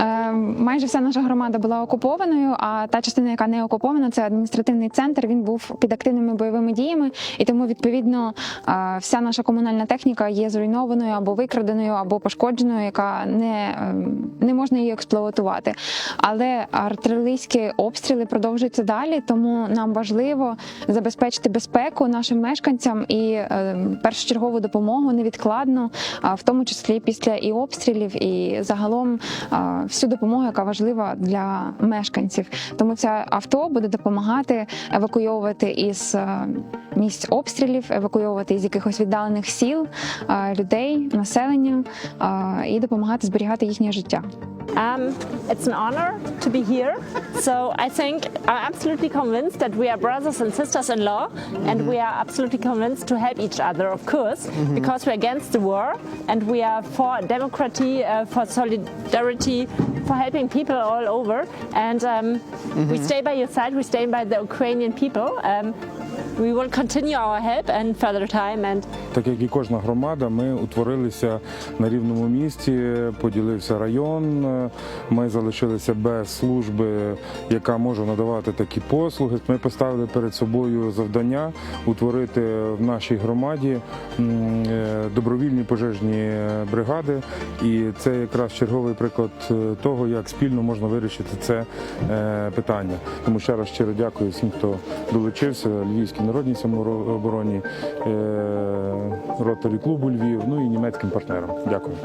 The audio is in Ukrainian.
Uh, майже вся наша громада була окупованою. А та частина, яка не окупована, це адміністративний центр. Він був під активними бойовими діями, і тому відповідно вся наша комунальна техніка є зруйнованою або викраденою, або пошкодженою, яка не, ем, не можна її експлуатувати. Але артилерійські обстріли продовжуються далі, тому нам важливо забезпечити безпеку нашим мешканцям і е, першочергову допомогу невідкладно, в тому числі після і обстрілів, і загалом всю допомогу, яка важлива для мешканців. Тому це авто буде допомагати евакуйовувати із е, місць обстрілів, евакуйовувати із якихось віддалених сіл е, людей, населення а, і допомагати зберігати їхнє життя. Um, it's an honor to be here. So I think I'm absolutely convinced that we are brothers and sisters in law, and we are absolutely convinced to help each other, of course, because we're against the war and we are for democracy, uh, for solidarity, for helping people all over. And um, we stay by your side, we stay by the Ukrainian people. Um, we will continue our help and further time and Так як і кожна громада, ми утворилися на рівному місці, поділився район. Ми залишилися без служби, яка може надавати такі послуги. Ми поставили перед собою завдання утворити в нашій громаді е, добровільні пожежні бригади. І це якраз черговий приклад е, того, як спільно можна вирішити це е, питання. Тому ще раз щиро дякую всім, хто долучився, Львівській народній самообороні, е, роторі клубу Львів, ну і німецьким партнерам. Дякую.